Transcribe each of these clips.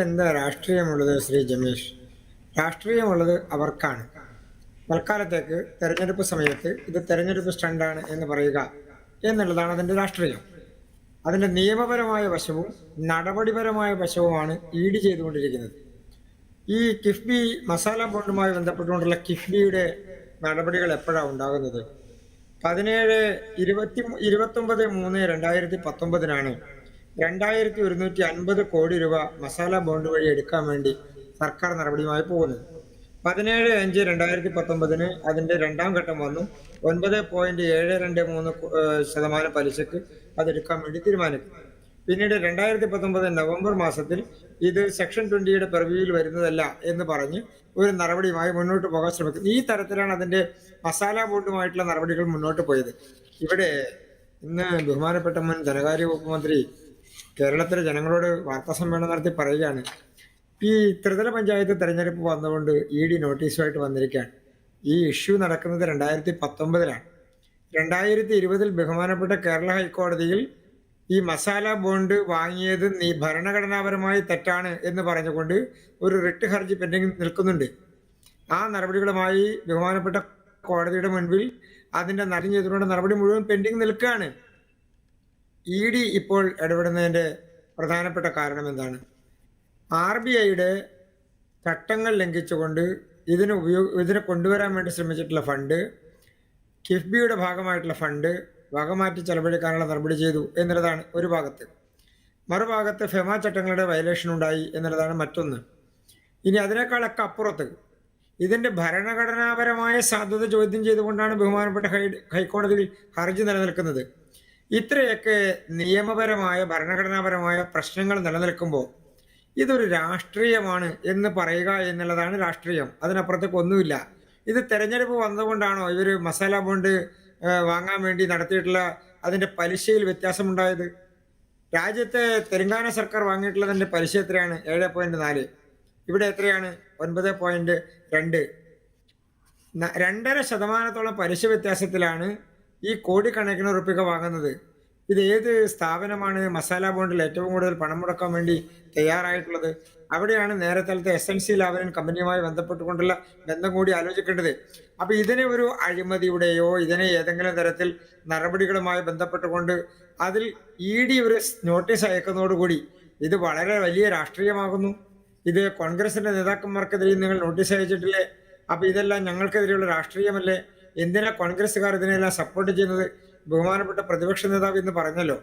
എന്താ രാഷ്ട്രീയമുള്ളത് ശ്രീ ജമീഷ്? രാഷ്ട്രീയമുള്ളത് അവർക്കാണ്. തൽക്കാലത്തേക്ക് തെരഞ്ഞെടുപ്പ് സമയത്ത് ഇത് തെരഞ്ഞെടുപ്പ് സ്റ്റണ്ടാണ് എന്ന് പറയുക എന്നുള്ളതാണ് അതിന്റെ രാഷ്ട്രീയം. അതിന്റെ നിയമപരമായ വശവും നടപടിപരമായ വശവുമാണ് ഈഡ് ചെയ്തുകൊണ്ടിരിക്കുന്നത്. ഈ കിഫ്ബി മസാല ബോണ്ടുമായി ബന്ധപ്പെട്ടുകൊണ്ടുള്ള കിഫ്ബിയുടെ നടപടികൾ എപ്പോഴാണ് ഉണ്ടാകുന്നത്? പതിനേഴ് ഇരുപത്തി ഇരുപത്തൊമ്പത് മൂന്ന് രണ്ടായിരത്തി പത്തൊമ്പതിനാണ് രണ്ടായിരത്തി ഒരുന്നൂറ്റി അൻപത് കോടി രൂപ മസാല ബോണ്ട് വഴി എടുക്കാൻ വേണ്ടി സർക്കാർ നടപടിയുമായി പോകുന്നത്. പതിനേഴ് അഞ്ച് രണ്ടായിരത്തി പത്തൊമ്പതിന് അതിന്റെ രണ്ടാം ഘട്ടം വന്നു. ഒൻപത് പോയിന്റ് ഏഴ് രണ്ട് മൂന്ന് ശതമാനം പലിശക്ക് അതെടുക്കാൻ വേണ്ടി തീരുമാനിച്ചു പിന്നീട് രണ്ടായിരത്തി പത്തൊമ്പത് നവംബർ മാസത്തിൽ ഇത് സെക്ഷൻ ട്വന്റിയുടെ പെർവ്യൂവിൽ വരുന്നതല്ല എന്ന് പറഞ്ഞ് ഒരു നടപടിയുമായി മുന്നോട്ട് പോകാൻ ശ്രമിക്കുന്നത് ഈ തരത്തിലാണ് അതിന്റെ മസാല ബോണ്ടുമായിട്ടുള്ള നടപടികൾ മുന്നോട്ട് പോയത്. ഇവിടെ ഇന്ന് ബഹുമാനപ്പെട്ട മുൻ ധനകാര്യ വകുപ്പ് മന്ത്രി കേരളത്തിലെ ജനങ്ങളോട് വാർത്താ സമ്മേളനം നടത്തി പറയുകയാണ് ഈ ത്രിതല പഞ്ചായത്ത് തെരഞ്ഞെടുപ്പ് വന്നുകൊണ്ട് ഇ ഡി നോട്ടീസുമായിട്ട് വന്നിരിക്കുകയാണ്. ഈ ഇഷ്യൂ നടക്കുന്നത് രണ്ടായിരത്തി പത്തൊമ്പതിലാണ് രണ്ടായിരത്തി ഇരുപതിൽ ബഹുമാനപ്പെട്ട കേരള ഹൈക്കോടതിയിൽ ഈ മസാല ബോണ്ട് വാങ്ങിയത് നീ ഭരണഘടനാപരമായി തെറ്റാണ് എന്ന് പറഞ്ഞുകൊണ്ട് ഒരു റിട്ട് ഹർജി പെൻഡിംഗ് നിൽക്കുന്നുണ്ട്. ആ നടപടികളുമായി ബഹുമാനപ്പെട്ട കോടതിയുടെ മുൻപിൽ അതിന്റെ നടൻ ചെയ്തുകൊണ്ട് നടപടി മുഴുവൻ പെൻഡിംഗ് നിൽക്കുകയാണ്. ഇ ഡി ഇപ്പോൾ ഇടപെടുന്നതിന്റെ പ്രധാനപ്പെട്ട കാരണം എന്താണ്? ആർ ബി ഐയുടെ ചട്ടങ്ങൾ ലംഘിച്ചുകൊണ്ട് ഇതിന് ഉപയോഗ ഇതിനെ കൊണ്ടുവരാൻ വേണ്ടി ശ്രമിച്ചിട്ടുള്ള ഫണ്ട് കിഫ്ബിയുടെ ഭാഗമായിട്ടുള്ള ഫണ്ട് വകമാറ്റി ചെലവഴിക്കാനുള്ള നടപടി ചെയ്തു എന്നുള്ളതാണ് ഒരു ഭാഗത്ത്. മറുഭാഗത്ത് ഫെമ ചട്ടങ്ങളുടെ വയലേഷൻ ഉണ്ടായി എന്നുള്ളതാണ് മറ്റൊന്ന്. ഇനി അതിനേക്കാളൊക്കെ അപ്പുറത്ത് ഇതിന്റെ ഭരണഘടനാപരമായ സാധ്യത ചോദ്യം ചെയ്തുകൊണ്ടാണ് ബഹുമാനപ്പെട്ട ഹൈ ഹൈക്കോടതിയിൽ ഹർജി നിലനിൽക്കുന്നത്. ഇത്രയൊക്കെ നിയമപരമായ ഭരണഘടനാപരമായ പ്രശ്നങ്ങൾ നിലനിൽക്കുമ്പോൾ ഇതൊരു രാഷ്ട്രീയമാണ് എന്ന് പറയുക എന്നുള്ളതാണ് രാഷ്ട്രീയം. അതിനപ്പുറത്തേക്ക് ഒന്നുമില്ല. ഇത് തെരഞ്ഞെടുപ്പ് വന്നതുകൊണ്ടാണോ ഇവർ മസാല ബോണ്ട് വാങ്ങാൻ വേണ്ടി നടത്തിയിട്ടുള്ള അതിന്റെ പലിശയിൽ വ്യത്യാസമുണ്ടായത്? രാജ്യത്തെ തെലങ്കാന സർക്കാർ വാങ്ങിയിട്ടുള്ളതിന്റെ പലിശ എത്രയാണ്? ഏഴ് പോയിന്റ് നാല്. ഇവിടെ എത്രയാണ്? ഒൻപത് പോയിന്റ് രണ്ട്. രണ്ടര ശതമാനത്തോളം പലിശ വ്യത്യാസത്തിലാണ് ഈ കോടിക്കണക്കിന് ഉറുപ്പിക വാങ്ങുന്നത്. ഇത് ഏത് സ്ഥാപനമാണ്? മസാല ബോണ്ടിൽ ഏറ്റവും കൂടുതൽ പണം മുടക്കാൻ വേണ്ടി തയ്യാറായിട്ടുള്ളത്? അവിടെയാണ് നേരത്തെ എസ് എൻ സി ലാവലൻ കമ്പനിയുമായി ബന്ധപ്പെട്ടുകൊണ്ടുള്ള ബന്ധം കൂടി ആലോചിക്കേണ്ടത്. അപ്പൊ ഇതിനെ ഒരു അഴിമതിയുടെയോ ഇതിനെ ഏതെങ്കിലും തരത്തിൽ നടപടികളുമായി ബന്ധപ്പെട്ടുകൊണ്ട് അതിൽ ഇ ഡി ഒരു നോട്ടീസ് അയക്കുന്നതോടുകൂടി ഇത് വളരെ വലിയ രാഷ്ട്രീയമാകുന്നു. ഇത് കോൺഗ്രസിന്റെ നേതാക്കന്മാർക്കെതിരെ നിങ്ങൾ നോട്ടീസ് അയച്ചിട്ടില്ലേ? അപ്പൊ ഇതെല്ലാം ഞങ്ങൾക്കെതിരെയുള്ള രാഷ്ട്രീയമല്ലേ? എന്തിനാ കോൺഗ്രസ്സുകാർ ഇതിനെല്ലാം സപ്പോർട്ട് ചെയ്യുന്നത്? ബഹുമാനപ്പെട്ട പ്രതിപക്ഷ നേതാവ് എന്ന് പറഞ്ഞല്ലോ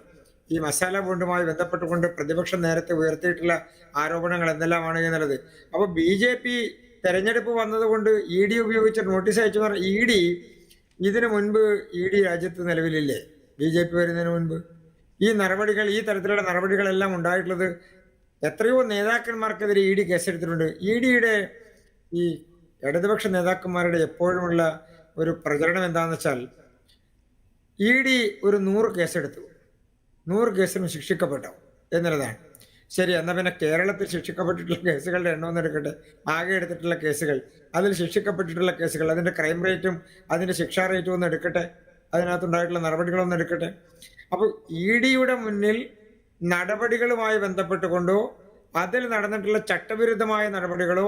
ഈ മസാല ബോണ്ടുമായി ബന്ധപ്പെട്ടുകൊണ്ട് പ്രതിപക്ഷം നേരത്തെ ഉയർത്തിയിട്ടുള്ള ആരോപണങ്ങൾ എന്തെല്ലാമാണ് എന്നുള്ളത്. അപ്പൊ ബി ജെ പി തെരഞ്ഞെടുപ്പ് വന്നതുകൊണ്ട് ഇ ഡി ഉപയോഗിച്ച് നോട്ടീസ് അയച്ചു പറഞ്ഞ ഇ ഡി ഇതിനു മുൻപ് ഇ ഡി രാജ്യത്ത് നിലവിലില്ലേ? ബി ജെ പി വരുന്നതിന് മുൻപ്. ഈ നടപടികൾ ഈ തരത്തിലുള്ള നടപടികളെല്ലാം ഉണ്ടായിട്ടുള്ളത് എത്രയോ നേതാക്കന്മാർക്കെതിരെ ഇ ഡി കേസെടുത്തിട്ടുണ്ട്. ഇ ഡിയുടെ ഈ ഇടതുപക്ഷ നേതാക്കന്മാരുടെ എപ്പോഴുമുള്ള ഒരു പ്രചരണം എന്താണെന്ന് വെച്ചാൽ ഇ ഡി ഒരു നൂറ് കേസെടുത്തു. നൂറ് കേസിനും ശിക്ഷിക്കപ്പെട്ടു എന്നുള്ളതാണ്. ശരി എന്നാൽ പിന്നെ കേരളത്തിൽ ശിക്ഷിക്കപ്പെട്ടിട്ടുള്ള കേസുകളുടെ എണ്ണം എന്നെടുക്കട്ടെ ആകെ എടുത്തിട്ടുള്ള കേസുകൾ അതിൽ ശിക്ഷിക്കപ്പെട്ടിട്ടുള്ള കേസുകൾ അതിന്റെ ക്രൈം റേറ്റും അതിന്റെ ശിക്ഷാ റേറ്റും ഒന്ന് എടുക്കട്ടെ. അതിനകത്തുണ്ടായിട്ടുള്ള നടപടികളൊന്നും എടുക്കട്ടെ. അപ്പോൾ ഇ ഡിയുടെ മുന്നിൽ നടപടികളുമായി ബന്ധപ്പെട്ടുകൊണ്ടോ അതിൽ നടന്നിട്ടുള്ള ചട്ടവിരുദ്ധമായ നടപടികളോ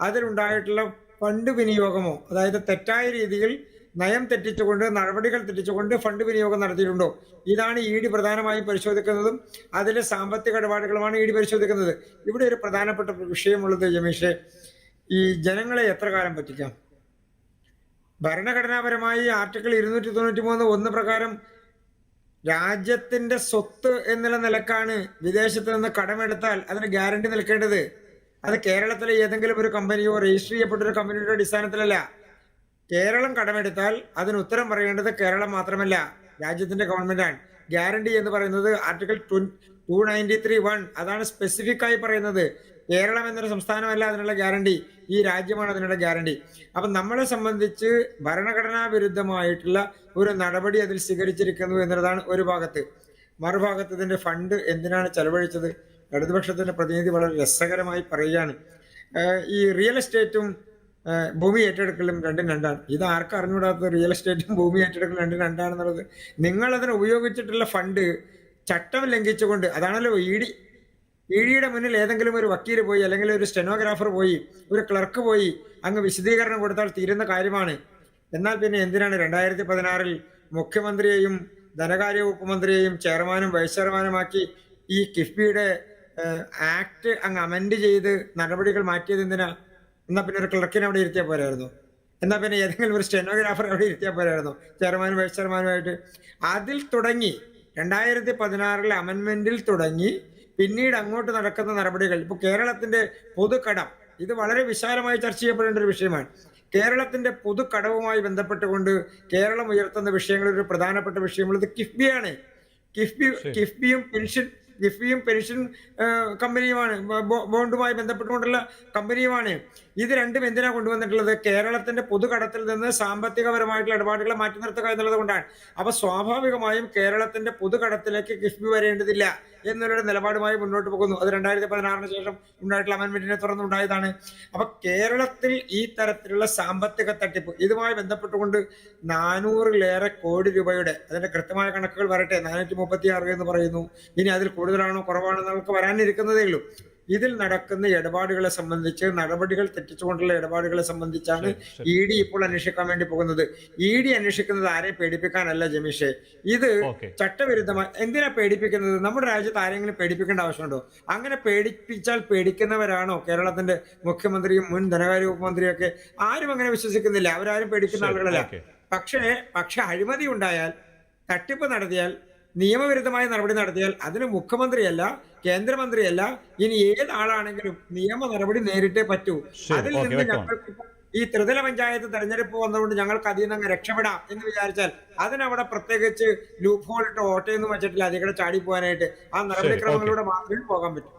അതിലുണ്ടായിട്ടുള്ള ഫണ്ട് വിനിയോഗമോ അതായത് തെറ്റായ രീതിയിൽ നയം തെറ്റിച്ചുകൊണ്ട് നടപടികൾ തെറ്റിച്ചുകൊണ്ട് ഫണ്ട് വിനിയോഗം നടത്തിയിട്ടുണ്ടോ? ഇതാണ് ഇ ഡി പ്രധാനമായും പരിശോധിക്കുന്നതും അതിലെ സാമ്പത്തിക ഇടപാടുകളുമാണ് ഇ ഡി പരിശോധിക്കുന്നത്. ഇവിടെ ഒരു പ്രധാനപ്പെട്ട വിഷയമുള്ളത് ജമീഷെ ഈ ജനങ്ങളെ എത്ര കാലം പറ്റിക്കാം? ഭരണഘടനാപരമായി ആർട്ടിക്കിൾ ഇരുന്നൂറ്റി തൊണ്ണൂറ്റി മൂന്ന് ഒന്ന് പ്രകാരം രാജ്യത്തിന്റെ സ്വത്ത് എന്നുള്ള നിലക്കാണ് വിദേശത്ത് നിന്ന് കടമെടുത്താൽ അതിന് ഗ്യാരണ്ടി നിൽക്കേണ്ടത്. അത് കേരളത്തിലെ ഏതെങ്കിലും ഒരു കമ്പനിയോ രജിസ്റ്റർ ചെയ്യപ്പെട്ട ഒരു കമ്പനിയുടെ അടിസ്ഥാനത്തിലല്ല. കേരളം കടമെടുത്താൽ അതിന് ഉത്തരം പറയേണ്ടത് കേരളം മാത്രമല്ല രാജ്യത്തിന്റെ ഗവൺമെന്റാണ് ഗ്യാരണ്ടി എന്ന് പറയുന്നത് article two ninety three one അതാണ് സ്പെസിഫിക് ആയി പറയുന്നത്. കേരളം എന്നൊരു സംസ്ഥാനമല്ല അതിനുള്ള ഗ്യാരണ്ടി ഈ രാജ്യമാണ് അതിനുള്ള ഗ്യാരണ്ടി അപ്പൊ നമ്മളെ സംബന്ധിച്ച് ഭരണഘടനാ വിരുദ്ധമായിട്ടുള്ള ഒരു നടപടി അതിൽ സ്വീകരിച്ചിരിക്കുന്നു എന്നുള്ളതാണ് ഒരു ഭാഗത്ത്. മറുഭാഗത്ത് ഇതിന്റെ ഫണ്ട് എന്തിനാണ് ചെലവഴിച്ചത്? ഇടതുപക്ഷത്തിന്റെ പ്രതിനിധി വളരെ രസകരമായി പറയുകയാണ് ഈ റിയൽ എസ്റ്റേറ്റും ഭൂമി ഏറ്റെടുക്കലും രണ്ടും രണ്ടാണ്. ഇത് ആർക്കും അറിഞ്ഞുകൂടാത്തത് റിയൽ എസ്റ്റേറ്റും ഭൂമി ഏറ്റെടുക്കലും രണ്ടും രണ്ടാണെന്നുള്ളത്. നിങ്ങൾ അതിന് ഉപയോഗിച്ചിട്ടുള്ള ഫണ്ട് ചട്ടം ലംഘിച്ചുകൊണ്ട് അതാണല്ലോ ഇ ഡി ഇ ഡിയുടെ മുന്നിൽ ഏതെങ്കിലും ഒരു വക്കീൽ പോയി അല്ലെങ്കിൽ ഒരു സ്റ്റെനോഗ്രാഫർ പോയി ഒരു ക്ലർക്ക് പോയി അങ്ങ് വിശദീകരണം കൊടുത്താൽ തീരുന്ന കാര്യമാണ്. എന്നാൽ പിന്നെ എന്തിനാണ് രണ്ടായിരത്തി പതിനാറിൽ മുഖ്യമന്ത്രിയെയും ധനകാര്യ വകുപ്പ് മന്ത്രിയെയും ചെയർമാനും വൈസ് ചെയർമാനുമാക്കി ഈ കിഫ്ബിയുടെ ആക്ട് അങ്ങ് അമെൻഡ് ചെയ്ത് നടപടികൾ മാറ്റിയത് എന്തിനാ എന്നാ പിന്നെ ഒരു ക്ലർക്കിനെ അവിടെ ഇരുത്തിയാൽ പോരായിരുന്നു. എന്നാ പിന്നെ ഏതെങ്കിലും ഒരു സ്റ്റെനോഗ്രാഫർ അവിടെ ഇരുത്തിയാൽ പോരായിരുന്നു. ചെയർമാനും വൈസ് ചെയർമാനുമായിട്ട് അതിൽ തുടങ്ങി രണ്ടായിരത്തി പതിനാറിലെ അമെൻമെന്റിൽ തുടങ്ങി പിന്നീട് അങ്ങോട്ട് നടക്കുന്ന നടപടികൾ. ഇപ്പോൾ കേരളത്തിന്റെ പൊതുകടം ഇത് വളരെ വിശാലമായി ചർച്ച ചെയ്യപ്പെടേണ്ട ഒരു വിഷയമാണ്. കേരളത്തിന്റെ പൊതുകടവുമായി ബന്ധപ്പെട്ടുകൊണ്ട് കേരളം ഉയർത്തുന്ന വിഷയങ്ങളിൽ ഒരു പ്രധാനപ്പെട്ട വിഷയമുള്ളത് കിഫ്ബിയാണ്. കിഫ്ബി കിഫ്ബിയും പെൻഷൻ കിഫ്ബിയും പെൻഷൻ കമ്പനിയുമാണ് ബോണ്ടുമായി ബന്ധപ്പെട്ടുകൊണ്ടുള്ള കമ്പനിയുമാണ്. ഇത് രണ്ടും എന്തിനാണ് കൊണ്ടുവന്നിട്ടുള്ളത്? കേരളത്തിന്റെ പൊതുകടത്തിൽ നിന്ന് സാമ്പത്തികപരമായിട്ടുള്ള ഇടപാടുകളെ മാറ്റി നിർത്തുക എന്നുള്ളത് കൊണ്ടാണ്. അപ്പൊ സ്വാഭാവികമായും കേരളത്തിന്റെ പൊതുകടത്തിലേക്ക് കിഫ്ബി വരേണ്ടതില്ല എന്നുള്ളൊരു നിലപാടുമായി മുന്നോട്ട് പോകുന്നു. അത് രണ്ടായിരത്തി പതിനാറിന് ശേഷം ഉണ്ടായിട്ടുള്ള അമെന്റ്മെന്റിനെ തുടർന്നുണ്ടായതാണ് അപ്പൊ കേരളത്തിൽ ഈ തരത്തിലുള്ള സാമ്പത്തിക തട്ടിപ്പ് ഇതുമായി ബന്ധപ്പെട്ടുകൊണ്ട് നാനൂറിലേറെ കോടി രൂപയുടെ അതിന്റെ കൃത്യമായ കണക്കുകൾ വരട്ടെ നാനൂറ്റി മുപ്പത്തി ആറ് എന്ന് പറയുന്നു. ഇനി അതിൽ കൂടുതലാണോ കുറവാണോ നമുക്ക് വരാനിരിക്കുന്നതേ ഉള്ളൂ. ഇതിൽ നടക്കുന്ന ഇടപാടുകളെ സംബന്ധിച്ച് നടപടികൾ തെറ്റിച്ചുകൊണ്ടുള്ള ഇടപാടുകളെ സംബന്ധിച്ചാണ് ഇ ഡി ഇപ്പോൾ അന്വേഷിക്കാൻ വേണ്ടി പോകുന്നത്. ഇ ഡി അന്വേഷിക്കുന്നത് ആരെയും പേടിപ്പിക്കാനല്ല ജമീഷെ. ഇത് ചട്ടവിരുദ്ധമായി എന്തിനാ പേടിപ്പിക്കുന്നത്? നമ്മുടെ രാജ്യത്ത് ആരെങ്കിലും പേടിപ്പിക്കേണ്ട ആവശ്യമുണ്ടോ? അങ്ങനെ പേടിപ്പിച്ചാൽ പേടിക്കുന്നവരാണോ കേരളത്തിന്റെ മുഖ്യമന്ത്രിയും മുൻ ധനകാര്യ വകുപ്പ് മന്ത്രിയൊക്കെ ആരും അങ്ങനെ വിശ്വസിക്കുന്നില്ല. അവരാരും പേടിക്കുന്ന ആളുകളല്ല. പക്ഷേ പക്ഷെ അഴിമതി ഉണ്ടായാൽ തട്ടിപ്പ് നടത്തിയാൽ നിയമവിരുദ്ധമായ നടപടി നടത്തിയാൽ അതിന് മുഖ്യമന്ത്രിയല്ല കേന്ദ്രമന്ത്രിയല്ല ഇനി ഏത് ആളാണെങ്കിലും നിയമ നടപടി നേരിട്ടേ പറ്റൂ. അതിൽ നിന്ന്. ഞങ്ങൾക്ക് ഈ ത്രിതല പഞ്ചായത്ത് തെരഞ്ഞെടുപ്പ് വന്നതുകൊണ്ട് ഞങ്ങൾക്ക് അതിൽ നിന്ന് അങ്ങ് രക്ഷപ്പെടാം എന്ന് വിചാരിച്ചാൽ അതിനവിടെ പ്രത്യേകിച്ച് ലൂപ്പ് ഹോൾ ഇട്ട് ഓട്ടയൊന്നും വെച്ചിട്ടില്ല. അതികൂടെ ചാടി പോകാനായിട്ട് ആ നടപടിക്രമങ്ങളിലൂടെ മാത്രമേ പോകാൻ പറ്റൂ.